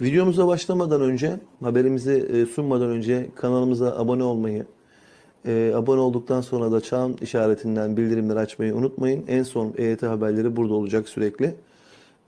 Videomuza başlamadan önce, haberimizi e, sunmadan önce kanalımıza abone olmayı, e, abone olduktan sonra da çan işaretinden bildirimleri açmayı unutmayın. En son EYT haberleri burada olacak sürekli.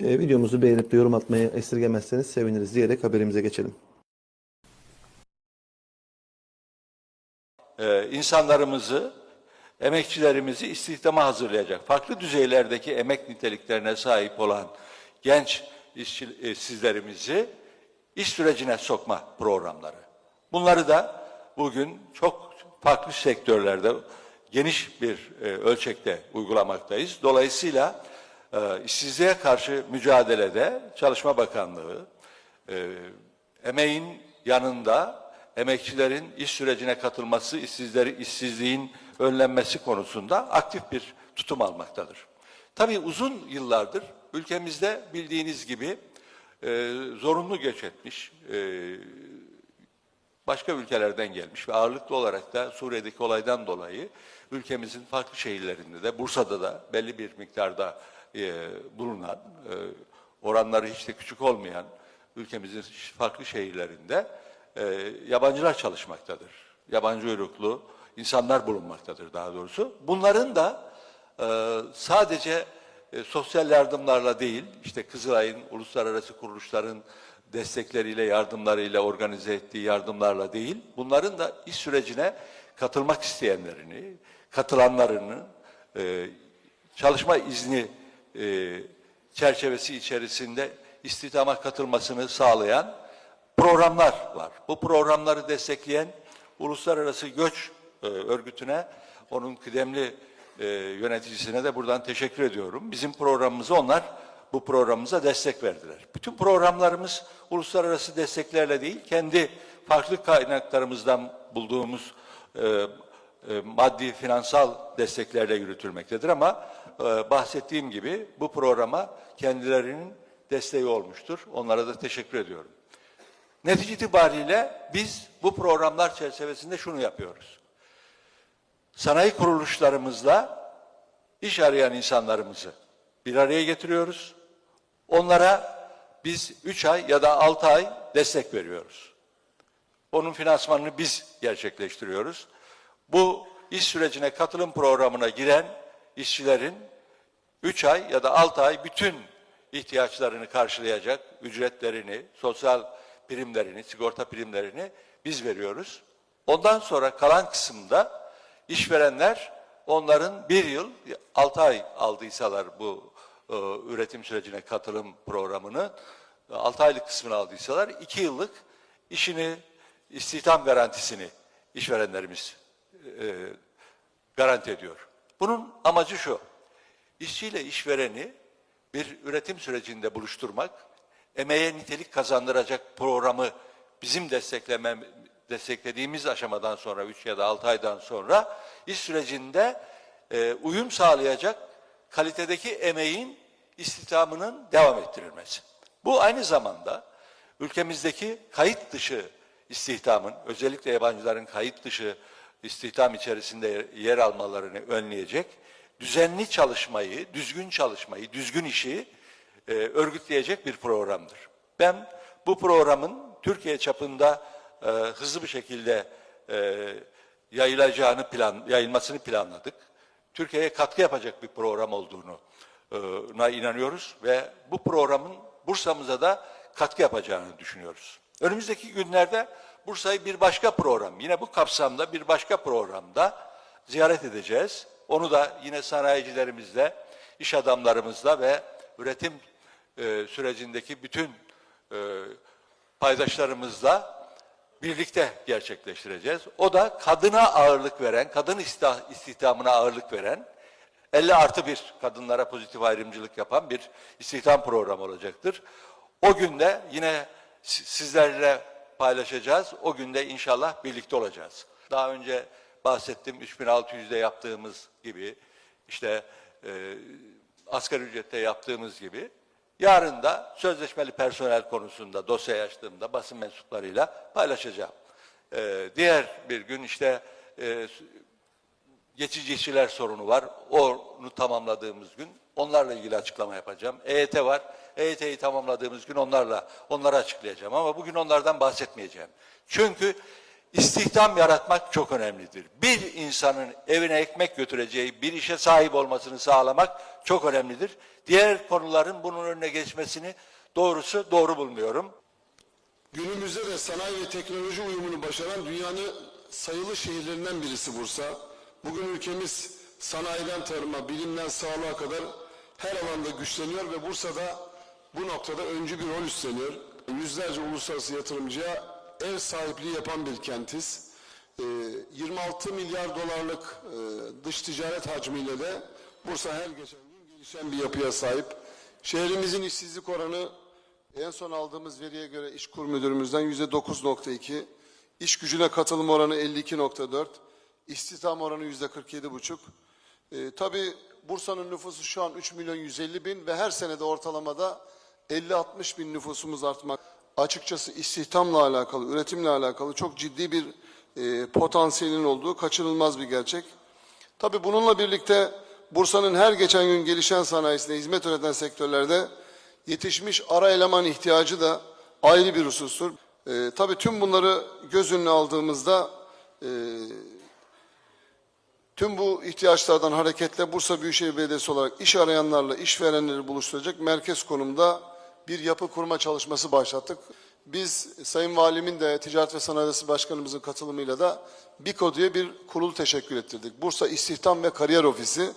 E, videomuzu beğenip de yorum atmayı esirgemezseniz seviniriz diyerek haberimize geçelim. Ee, insanlarımızı, emekçilerimizi istihdama hazırlayacak, farklı düzeylerdeki emek niteliklerine sahip olan genç işçi, e, sizlerimizi iş sürecine sokma programları. Bunları da bugün çok farklı sektörlerde geniş bir e, ölçekte uygulamaktayız. Dolayısıyla e, işsizliğe karşı mücadelede Çalışma Bakanlığı, e, emeğin yanında emekçilerin iş sürecine katılması, işsizleri, işsizliğin önlenmesi konusunda aktif bir tutum almaktadır. Tabii uzun yıllardır ülkemizde bildiğiniz gibi e, zorunlu göç etmiş, e, başka ülkelerden gelmiş ve ağırlıklı olarak da Suriye'deki olaydan dolayı ülkemizin farklı şehirlerinde de Bursa'da da belli bir miktarda e, bulunan, e, oranları hiç de küçük olmayan ülkemizin farklı şehirlerinde e, yabancılar çalışmaktadır. Yabancı uyruklu insanlar bulunmaktadır daha doğrusu. Bunların da e, sadece e, sosyal yardımlarla değil, işte Kızılay'ın, uluslararası kuruluşların destekleriyle, yardımlarıyla organize ettiği yardımlarla değil, bunların da iş sürecine katılmak isteyenlerini, katılanlarını, e, çalışma izni e, çerçevesi içerisinde istihdama katılmasını sağlayan programlar var. Bu programları destekleyen Uluslararası Göç e, Örgütü'ne, onun kıdemli e, yöneticisine de buradan teşekkür ediyorum. Bizim programımızı onlar bu programımıza destek verdiler. Bütün programlarımız uluslararası desteklerle değil, kendi farklı kaynaklarımızdan bulduğumuz e, e, maddi, finansal desteklerle yürütülmektedir ama e, bahsettiğim gibi bu programa kendilerinin desteği olmuştur. Onlara da teşekkür ediyorum. Netice itibariyle biz bu programlar çerçevesinde şunu yapıyoruz. Sanayi kuruluşlarımızla iş arayan insanlarımızı bir araya getiriyoruz. Onlara biz 3 ay ya da 6 ay destek veriyoruz. Onun finansmanını biz gerçekleştiriyoruz. Bu iş sürecine katılım programına giren işçilerin 3 ay ya da 6 ay bütün ihtiyaçlarını karşılayacak ücretlerini, sosyal primlerini, sigorta primlerini biz veriyoruz. Ondan sonra kalan kısımda işverenler onların bir yıl, altı ay aldıysalar bu e, üretim sürecine katılım programını, altı aylık kısmını aldıysalar iki yıllık işini, istihdam garantisini işverenlerimiz e, garanti ediyor. Bunun amacı şu, işçiyle işvereni bir üretim sürecinde buluşturmak, emeğe nitelik kazandıracak programı bizim destekleme, desteklediğimiz aşamadan sonra 3 ya da 6 aydan sonra iş sürecinde e, uyum sağlayacak kalitedeki emeğin istihdamının devam ettirilmesi. Bu aynı zamanda ülkemizdeki kayıt dışı istihdamın, özellikle yabancıların kayıt dışı istihdam içerisinde yer almalarını önleyecek, düzenli çalışmayı, düzgün çalışmayı, düzgün işi e, örgütleyecek bir programdır. Ben bu programın Türkiye çapında e, hızlı bir şekilde e, yayılacağını plan, yayılmasını planladık. Türkiye'ye katkı yapacak bir program olduğunu e, na inanıyoruz ve bu programın Bursa'mıza da katkı yapacağını düşünüyoruz. Önümüzdeki günlerde Bursa'yı bir başka program, yine bu kapsamda bir başka programda ziyaret edeceğiz. Onu da yine sanayicilerimizle, iş adamlarımızla ve üretim e, sürecindeki bütün e, paydaşlarımızla birlikte gerçekleştireceğiz. O da kadına ağırlık veren, kadın istih- istihdamına ağırlık veren, 50 artı bir kadınlara pozitif ayrımcılık yapan bir istihdam programı olacaktır. O günde yine si- sizlerle paylaşacağız. O günde inşallah birlikte olacağız. Daha önce bahsettim 3600'de yaptığımız gibi işte e, asgari ücrette yaptığımız gibi yarın da sözleşmeli personel konusunda dosya açtığımda basın mensuplarıyla paylaşacağım. E, diğer bir gün işte e, geçici işçiler sorunu var. Onu tamamladığımız gün onlarla ilgili açıklama yapacağım. EYT var. EYT'yi tamamladığımız gün onlarla onları açıklayacağım ama bugün onlardan bahsetmeyeceğim. Çünkü istihdam yaratmak çok önemlidir. Bir insanın evine ekmek götüreceği bir işe sahip olmasını sağlamak çok önemlidir. Diğer konuların bunun önüne geçmesini doğrusu doğru bulmuyorum. Günümüzde de sanayi ve teknoloji uyumunu başaran dünyanın sayılı şehirlerinden birisi Bursa. Bugün ülkemiz sanayiden tarıma, bilimden sağlığa kadar her alanda güçleniyor ve Bursa'da bu noktada öncü bir rol üstleniyor. Yüzlerce uluslararası yatırımcıya ev sahipliği yapan bir kentiz. Ee, 26 milyar dolarlık e, dış ticaret hacmiyle de Bursa her geçen gün gelişen bir yapıya sahip. Şehrimizin işsizlik oranı en son aldığımız veriye göre İşkur Müdürümüzden yüzde 9.2, iş gücüne katılım oranı 52.4, istihdam oranı yüzde 47.5. Ee, tabii Bursa'nın nüfusu şu an 3 milyon 150 bin ve her senede ortalamada 50-60 bin nüfusumuz artmak. Açıkçası istihdamla alakalı, üretimle alakalı çok ciddi bir e, potansiyelin olduğu kaçınılmaz bir gerçek. Tabii bununla birlikte Bursa'nın her geçen gün gelişen sanayisinde hizmet üreten sektörlerde yetişmiş ara eleman ihtiyacı da ayrı bir husustur. Ee, tabii tüm bunları göz önüne aldığımızda e, tüm bu ihtiyaçlardan hareketle Bursa Büyükşehir Belediyesi olarak iş arayanlarla işverenleri buluşturacak merkez konumda bir yapı kurma çalışması başlattık. Biz Sayın Valimin de Ticaret ve Sanayi Odası Başkanımızın katılımıyla da BİKO diye bir kurul teşekkür ettirdik. Bursa İstihdam ve Kariyer Ofisi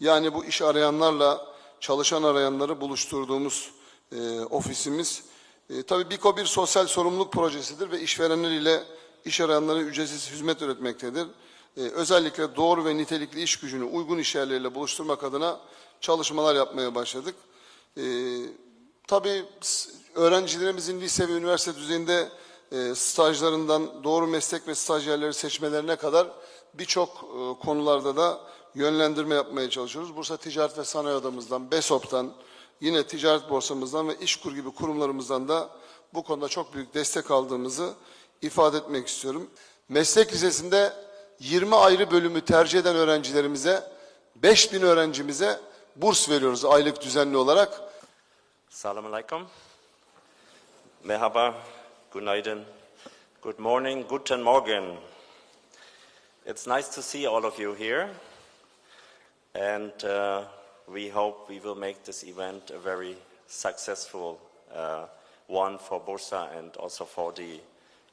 yani bu iş arayanlarla çalışan arayanları buluşturduğumuz e, ofisimiz. E, tabii BİKO bir sosyal sorumluluk projesidir ve işverenler ile iş arayanlara ücretsiz hizmet üretmektedir. E, özellikle doğru ve nitelikli iş gücünü uygun iş yerleriyle buluşturmak adına çalışmalar yapmaya başladık. E, tabii öğrencilerimizin lise ve üniversite düzeyinde e, stajlarından doğru meslek ve stajyerleri seçmelerine kadar birçok e, konularda da yönlendirme yapmaya çalışıyoruz. Bursa Ticaret ve Sanayi Odamızdan, BESOP'tan, yine ticaret borsamızdan ve İşkur gibi kurumlarımızdan da bu konuda çok büyük destek aldığımızı ifade etmek istiyorum. Meslek lisesinde 20 ayrı bölümü tercih eden öğrencilerimize, 5000 öğrencimize burs veriyoruz aylık düzenli olarak. Salam alaikum. Merhaba, günaydın, good morning, guten Morgen. It's nice to see all of you here, and uh, we hope we will make this event a very successful uh, one for Bursa and also for the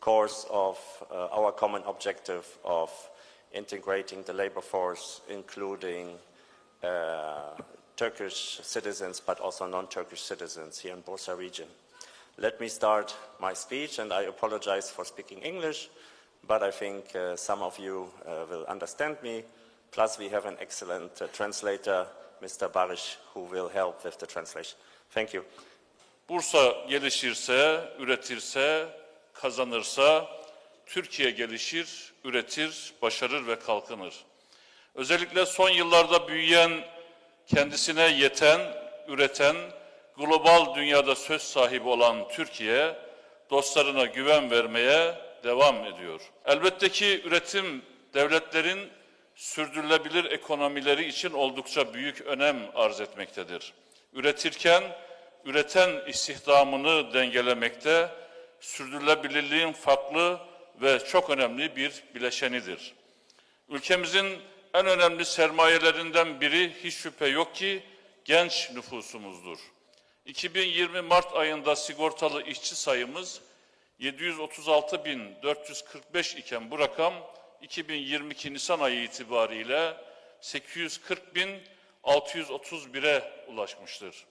course of uh, our common objective of integrating the labor force, including uh, Turkish citizens, but also non-Turkish citizens here in Bursa region. Let me start my speech, and I apologize for speaking English, but I think uh, some of you uh, will understand me. Plus, we have an excellent uh, translator, Mr. Barish, who will help with the translation. Thank you. Bursa gelişirse, üretirse, kazanırsa Türkiye gelişir, üretir, başarır ve kalkınır. Özellikle son yıllarda büyüyen, kendisine yeten, üreten, global dünyada söz sahibi olan Türkiye, dostlarına güven vermeye devam ediyor. Elbette ki üretim devletlerin sürdürülebilir ekonomileri için oldukça büyük önem arz etmektedir. Üretirken üreten istihdamını dengelemekte sürdürülebilirliğin farklı ve çok önemli bir bileşenidir. Ülkemizin en önemli sermayelerinden biri hiç şüphe yok ki genç nüfusumuzdur. 2020 Mart ayında sigortalı işçi sayımız 736.445 iken bu rakam 2022 Nisan ayı itibariyle 840.631'e ulaşmıştır.